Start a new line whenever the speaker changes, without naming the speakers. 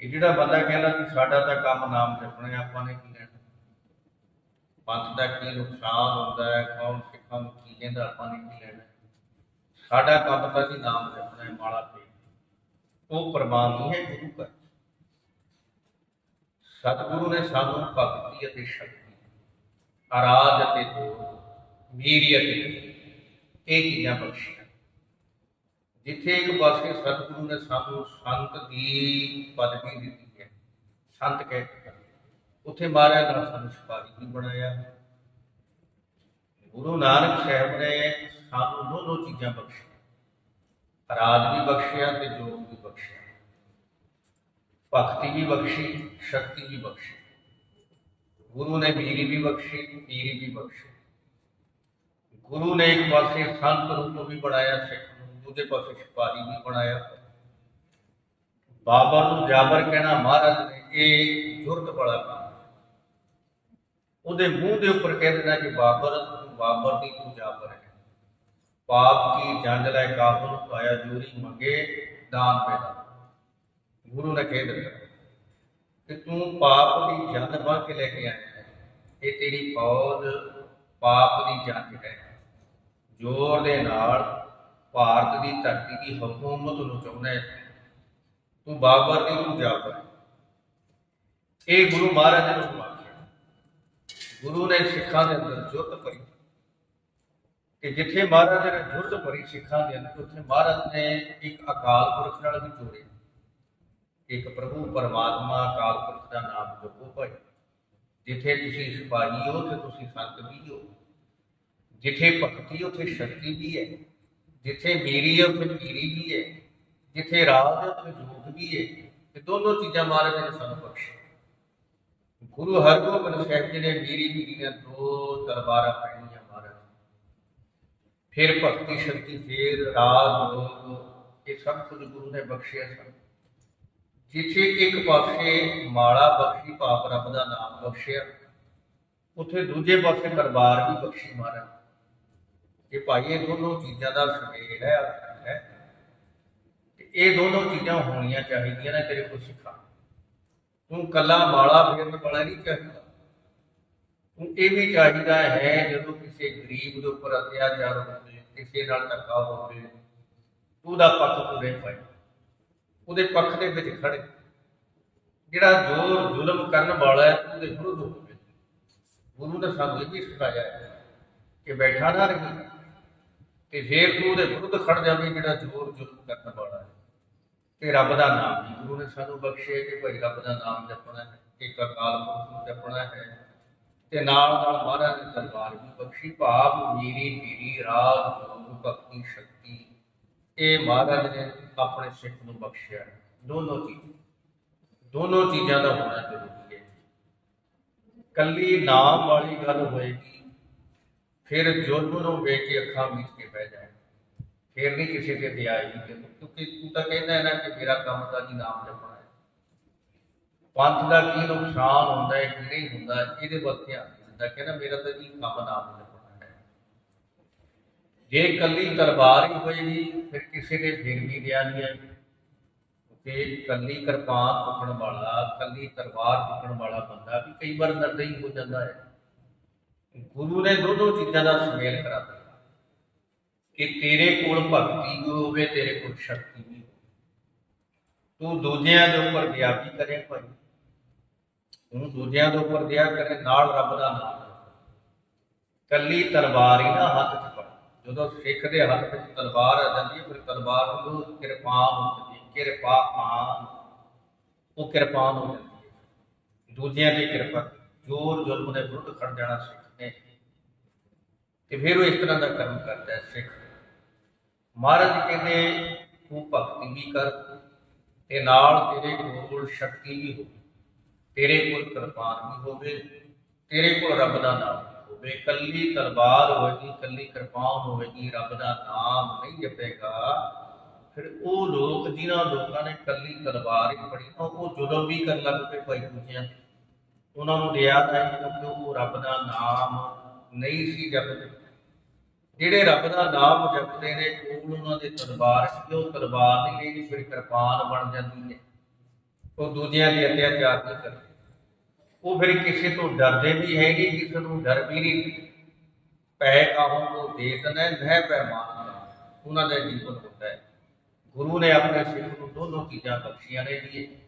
ਇਹ ਜਿਹੜਾ ਬੰਦਾ ਕਹਿੰਦਾ ਕਿ ਸਾਡਾ ਤਾਂ ਕੰਮ ਨਾਮ ਜਪਣਾ ਆਪਾਂ ਨੇ ਕੀ ਲੈਣਾ? ਪੰਥ ਦਾ ਕੀ ਨੁਕਸਾਨ ਹੁੰਦਾ ਹੈ, ਕੌਣ ਸਿੱਖਾਂ ਨੂੰ ਕੀ ਕਹਿੰਦਾ, ਆਪਾਂ ਨੇ ਕੀ ਲੈਣਾ? ਸਾਡਾ ਕੰਮ ਤਾਂ ਜੀ ਨਾਮ ਜਪਣਾ ਹੈ, ਮਾਲਾ ਤੇ ਉਹ ਪ੍ਰਮਾਨ ਹੈ ਗੁਰੂ ਘਰ ਸਤਿਗੁਰੂ ਨੇ ਸਾਨੂੰ ਭਗਤੀ ਅਤੇ ਸ਼ਕਤੀ ਅਰਾਜ ਅਤੇ ਜੋਤ ਮੀਰੀ ਅਤੇ ਇਹ ਚੀਜ਼ਾਂ ਬਖਸ਼ੀ। ਜਿੱਥੇ ਇੱਕ ਪਾਸੇ ਸਤਿਗੁਰੂ ਨੇ ਸਾਨੂੰ ਸੰਤ ਦੀ ਪਦਵੀ ਦਿੱਤੀ ਹੈ, ਸੰਤ ਕਹਿ ਕੇ ਉੱਥੇ ਮਹਾਰਾਜ ਨੇ ਸਾਨੂੰ ਸਿਪਾਹੀ ਵੀ ਬਣਾਇਆ। ਗੁਰੂ ਨਾਨਕ ਸਾਹਿਬ ਨੇ ਸਾਨੂੰ ਦੋਨੋਂ ਚੀਜ਼ਾਂ ਬਖਸ਼ੀਆਂ। ਰਾਜ ਵੀ ਬਖਸ਼ਿਆ ਤੇ ਜੋਗ ਵੀ ਬਖਸ਼ਿਆ। ਭਗਤੀ ਵੀ ਬਖਸ਼ੀ, ਸ਼ਕਤੀ ਵੀ ਬਖਸ਼ੀ। ਗੁਰੂ ਨੇ ਮੀਰੀ ਵੀ ਬਖਸ਼ੀ, ਪੀਰੀ ਵੀ ਬਖਸ਼ੀ। ਗੁਰੂ ਨੇ ਇੱਕ ਪਾਸੇ ਸੰਤ ਰੂਪ ਵੀ ਬਣਾਇਆ ਸਿੱਖ ਨੂੰ ਪਾਸੇ ਸਿਪਾਹੀ ਵੀ ਬਣਾਇਆ। ਬਾਬਰ ਨੂੰ ਜਾਬਰ ਕਹਿਣਾ ਮਹਾਰਾਜ ਨੇ, ਇਹ ਜੁਰਤ ਵਾਲਾ ਕੰਮ ਉਹਦੇ ਮੂੰਹ ਦੇ ਉੱਪਰ ਕਹਿ ਦੇਣਾ ਕਿ ਬਾਬਰ ਬਾਬਰ ਦੀ ਤੂੰ ਜਾਬਰ ਹੈ। ਪਾਪ ਕੀ ਜੰਜ ਲੈ ਕਾਬੂ ਪਾਇਆ, ਜੂਰੀ ਮੰਗੇ, ਦਾਨ ਪੈਦਾ। ਗੁਰੂ ਨੇ ਕਹਿ ਦਿੱਤਾ ਕਿ ਤੂੰ ਪਾਪ ਦੀ ਜੰਜ ਬਣ ਕੇ ਲੈ ਕੇ ਆਇਆ ਇਹ ਤੇਰੀ ਫੌਜ ਪਾਪ ਦੀ ਜੰਜ ਹੈ। ਜ਼ੋਰ ਦੇ ਨਾਲ ਭਾਰਤ ਦੀ ਧਰਤੀ ਦੀ ਹਕੂਮਤ ਨੂੰ ਚਾਹੁੰਦਾ ਹੈ। ਤੂੰ ਬਾਬਰ ਦੀ ਤੂੰ ਜਾਬਰ ਇਹ ਗੁਰੂ ਮਹਾਰਾਜ ਨੇ ਨੂੰ ਆਖਿਆ। ਗੁਰੂ ਨੇ ਸਿੱਖਾਂ ਦੇ ਅੰਦਰ ਜੁਰਤ ਭਰੀ। ਕਿ ਜਿੱਥੇ ਮਹਾਰਾਜ ਨੇ ਜੁਰਤ ਭਰੀ ਸਿੱਖਾਂ ਦੇ ਅੰਦਰ, ਉੱਥੇ ਮਹਾਰਾਜ ਨੇ ਇੱਕ ਅਕਾਲ ਪੁਰਖ ਨਾਲ ਵੀ ਜੋੜਿਆ ਇੱਕ ਪ੍ਰਭੂ ਪਰਮਾਤਮਾ ਅਕਾਲ ਪੁਰਖ ਦਾ ਨਾਮ ਜਪੋ ਭਾਈ। ਜਿੱਥੇ ਤੁਸੀਂ ਸਿਪਾਹੀ ਹੋ ਤੇ ਤੁਸੀਂ ਸੰਤ ਵੀ ਹੋ। ਜਿੱਥੇ ਭਗਤੀ, ਉੱਥੇ ਸ਼ਕਤੀ ਵੀ ਹੈ। ਜਿੱਥੇ ਮੀਰੀ ਹੈ, ਉੱਥੇ ਪੀਰੀ ਵੀ ਹੈ। ਜਿੱਥੇ ਰਾਜ ਹੈ, ਉੱਥੇ ਜੋਗ ਵੀ ਹੈ। ਤੇ ਦੋਨੋਂ ਚੀਜ਼ਾਂ ਮਹਾਰਾਜ ਨੇ ਸਾਨੂੰ ਬਖਸ਼ੀ ਗੁਰੂ ਹਰਗੋਬਿੰਦ ਸਾਹਿਬ ਜੀ ਨੇ ਮੀਰੀ ਪੀਰੀ ਦੀਆਂ ਦੋ ਤਲਵਾਰਾਂ ਫੜੀਆਂ ਮਹਾਰਾਜ ਫਿਰ ਭਗਤੀ ਸ਼ਕਤੀ, ਫਿਰ ਰਾਜ ਜੋਗ ਇਹ ਸਭ ਕੁਝ ਗੁਰੂ ਨੇ ਬਖਸ਼ਿਆ ਸਾਨੂੰ। ਜਿੱਥੇ ਇੱਕ ਪਾਸੇ ਮਾਲਾ ਬਖਸ਼ੀ ਪਾਪ ਰੱਬ ਦਾ ਨਾਮ ਬਖਸ਼ਿਆ, ਉੱਥੇ ਦੂਜੇ ਪਾਸੇ ਦਰਬਾਰ ਵੀ ਬਖਸ਼ੀ ਮਹਾਰਾਜ ਕਿ ਭਾਈ ਇਹ ਦੋਨੋਂ ਚੀਜ਼ਾਂ ਦਾ ਸੁਮੇਲ ਹੈ, ਅਰਥ ਹੈ। ਤੇ ਇਹ ਦੋਨੋਂ ਚੀਜ਼ਾਂ ਹੋਣੀਆਂ ਚਾਹੀਦੀਆਂ ਨੇ ਤੇਰੇ ਕੋਲ ਸਿੱਖਾ। ਤੂੰ ਕੱਲਾ ਮਾਲਾ ਫੇਰਨ ਵਾਲਾ ਨਹੀਂ ਚਾਹੀਦਾ। ਤੂੰ ਇਹ ਵੀ ਚਾਹੀਦਾ ਹੈ, ਜਦੋਂ ਕਿਸੇ ਗਰੀਬ ਦੇ ਉੱਪਰ ਅਤਿਆਚਾਰ ਹੋਵੇ ਕਿਸੇ ਨਾਲ ਧੱਕਾ ਹੋਵੇ, ਤੂੰ ਉਹਦਾ ਪੱਖ ਪੂਰੇ ਪਾਈ। ਉਹਦੇ ਪੱਖ ਦੇ ਵਿੱਚ ਖੜੇ ਜਿਹੜਾ ਜ਼ੋਰ ਜ਼ੁਲਮ ਕਰਨ ਵਾਲਾ ਹੈ, ਤੂੰ ਉਹਦੇ ਵਿਰੁੱਧ ਹੋਵੇ। ਗੁਰੂ ਨੇ ਸਾਨੂੰ ਇਹ ਵੀ ਸਿਖਾਇਆ ਹੈ ਕਿ ਬੈਠਾ ਨਾ ਰਹੀ ਤੇ ਫੇਰ ਤੂੰ ਉਹਦੇ ਵਿਰੁੱਧ ਖੜ ਜਾਵੇਂ ਜਿਹੜਾ ਜ਼ੋਰ ਜ਼ੁਲਮ ਕਰਨ ਵਾਲਾ ਹੈ। ਤੇ ਰੱਬ ਦਾ ਨਾਮ ਵੀ ਗੁਰੂ ਨੇ ਸਾਨੂੰ ਬਖਸ਼ਿਆ ਕਿ ਭਾਈ ਰੱਬ ਦਾ ਨਾਮ ਜਪਣਾ ਹੈ, ਇੱਕ ਅਕਾਲ ਪੁਰਖ ਨੂੰ ਜਪਣਾ ਹੈ। ਤੇ ਨਾਲ ਨਾਲ ਮਹਾਰਾਜ ਦੀ ਦਰਬਾਰ ਵੀ ਬਖਸ਼ੀ, ਭਾਵ ਮੀਰੀ ਪੀਰੀ ਰਾਜ ਗੁਰੂ ਭਗਤੀ ਸ਼ਕਤੀ। ਇਹ ਮਹਾਰਾਜ ਨੇ ਆਪਣੇ ਸਿੱਖ ਨੂੰ ਬਖਸ਼ਿਆ। ਹੈ। ਦੋਨੋਂ ਚੀਜ਼, ਦੋਨੋਂ ਚੀਜ਼ਾਂ ਦਾ ਹੋਣਾ ਜ਼ਰੂਰੀ ਹੈ। ਕੱਲੀ ਨਾਮ ਵਾਲੀ ਗੱਲ ਹੋਏਗੀ ਫਿਰ ਜ਼ੁਲਮ ਨੂੰ ਵੇਖ ਕੇ ਅੱਖਾਂ ਮੀਚ ਕੇ ਬਹਿ ਜਾਏ। ਫਿਰ ਨਹੀਂ ਕਿਸੇ ਤੇ ਦਇਆ ਆਏਗੀ ਕਿਉਂਕਿ ਤੂੰ ਤਾਂ ਕਹਿੰਦਾ ਹੈ ਨਾ ਕਿ ਮੇਰਾ ਕੰਮ ਤਾਂ ਜੀ ਨਾਮ ਜਪਣਾ ਹੈ। ਪੰਥ ਦਾ ਕੀ ਨੁਕਸਾਨ ਹੁੰਦਾ ਹੈ, ਕੀ ਨਹੀਂ ਹੁੰਦਾ, ਇਹਦੇ ਵੱਲ ਧਿਆਨ ਨਹੀਂ ਦਿੰਦਾ, ਕਹਿੰਦਾ ਮੇਰਾ ਤਾਂ ਜੀ ਕੰਮ ਨਾਮ ਜਪਣਾ ਹੈ। ਜੇ ਕੱਲੀ ਤਲਵਾਰ ਹੀ ਹੋਏਗੀ, ਫਿਰ ਕਿਸੇ ਦੇ ਫਿਰ ਵੀ ਦਇਆ ਨਹੀਂ ਆਏਗੀ ਤੇ ਕੱਲੀ ਕਿਰਪਾਨ ਚੁੱਕਣ ਵਾਲਾ ਕੱਲੀ ਤਲਵਾਰ ਚੁੱਕਣ ਵਾਲਾ ਬੰਦਾ ਵੀ ਕਈ ਵਾਰ ਨਰਦਈ ਹੋ ਜਾਂਦਾ ਹੈ। ਗੁਰੂ ਨੇ ਦੋਨੋਂ ਚੀਜ਼ਾਂ ਦਾ ਸੁਮੇਲ ਕਰਾ ਦਿੱਤਾ। ਕਿ ਤੇਰੇ ਕੋਲ ਭਗਤੀ ਵੀ ਹੋਵੇ, ਤੇਰੇ ਕੋਲ ਸ਼ਕਤੀ ਵੀ ਤੂੰ ਦੂਜਿਆਂ ਦੇ ਉੱਪਰ ਦਇਆ ਵੀ ਕਰੇ ਭਾਈ। ਤੂੰ ਦੂਜਿਆਂ ਦੇ ਉੱਪਰ ਦਇਆ ਕਰੇ, ਨਾਲ ਰੱਬ ਦਾ ਨਾਮ ਕੱਲੀ ਤਲਵਾਰ ਹੀ ਨਾ ਹੱਥ 'ਚ ਫੜ। ਜਦੋਂ ਸਿੱਖ ਦੇ ਹੱਥ ਵਿੱਚ ਤਲਵਾਰ ਆ ਜਾਂਦੀ ਫਿਰ ਤਲਵਾਰ ਨੂੰ ਕਿਰਪਾਨ ਹੋ ਜਾਂਦੀ ਕਿਰਪਾਨ ਉਹ ਕਿਰਪਾਨ ਹੋ ਜਾਂਦੀ ਹੈ। ਦੂਜਿਆਂ ਦੀ ਕਿਰਪਾ। ਜੋਰ ਜ਼ੁਲਮ ਦੇ ਵਿਰੁੱਧ ਖੜ ਜਾਣਾ ਸਿੱਖ ਨੇ। ਤੇ ਫਿਰ ਉਹ ਇਸ ਤਰ੍ਹਾਂ ਦਾ ਕੰਮ ਕਰਦਾ ਹੈ ਸਿੱਖ। ਮਹਾਰਾਜ ਕਹਿੰਦੇ, ਤੂੰ ਭਗਤੀ ਵੀ ਕਰ ਤੇ ਨਾਲ ਤੇਰੇ ਕੋਲ ਸ਼ਕਤੀ ਵੀ ਹੋਵੇ, ਤੇਰੇ ਕੋਲ ਕਿਰਪਾਨ ਵੀ ਹੋਵੇ, ਤੇਰੇ ਕੋਲ ਰੱਬ ਦਾ ਨਾਮ ਹੋਵੇ। ਕੱਲੀ ਤਲਵਾਰ ਹੋਵੇਗੀ ਕੱਲੀ ਕਿਰਪਾਨ ਹੋਵੇਗੀ, ਰੱਬ ਦਾ ਨਾਮ ਨਹੀਂ ਜਪੇਗਾ। ਫਿਰ ਉਹ ਲੋਕ, ਜਿਨ੍ਹਾਂ ਲੋਕਾਂ ਨੇ ਕੱਲੀ ਤਲਵਾਰ ਹੀ ਫੜੀ ਨਾ ਉਹ ਜ਼ੁਲਮ ਵੀ ਕਰਨ ਲੱਗ ਪਏ ਭਾਈ ਦੂਜਿਆਂ ਤੇ। ਉਹਨਾਂ ਨੂੰ ਰਿਆ ਨਹੀਂ ਕਿਉਂਕਿ ਉਹ ਰੱਬ ਦਾ ਨਾਮ ਨਹੀਂ ਸੀ ਜਪਦੇ। ਜਿਹੜੇ ਰੱਬ ਦਾ ਨਾਮ ਜਪਦੇ ਨੇ ਕੋਲ ਉਹਨਾਂ ਦੇ ਤਲਵਾਰ ਸੀ ਉਹ ਤਲਵਾਰ ਨਹੀਂ ਲੈਣੀ ਫਿਰ ਕਿਰਪਾਨ ਬਣ ਜਾਂਦੀ ਹੈ। ਉਹ ਦੂਜਿਆਂ ਦੀ ਅਤਿਆਚਾਰ ਨਹੀਂ ਕਰਦੇ। ਉਹ ਫਿਰ ਕਿਸੇ ਤੋਂ ਡਰਦੇ ਵੀ ਹੈਗੇ, ਕਿਸੇ ਨੂੰ ਡਰ ਵੀ ਨਹੀਂ। ਪੈ ਕਾਹੋਂ ਕੋ ਦੇਤ ਨੇ ਨਹਿ ਪੈਮਾਨ ਉਹਨਾਂ ਦਾ ਜੀਵਨ ਹੁੰਦਾ ਹੈ। ਗੁਰੂ ਨੇ ਆਪਣੇ ਸਿੱਖ ਨੂੰ ਦੋਨੋਂ ਚੀਜ਼ਾਂ ਬਖਸ਼ੀਆਂ ਨੇ ਜੀ।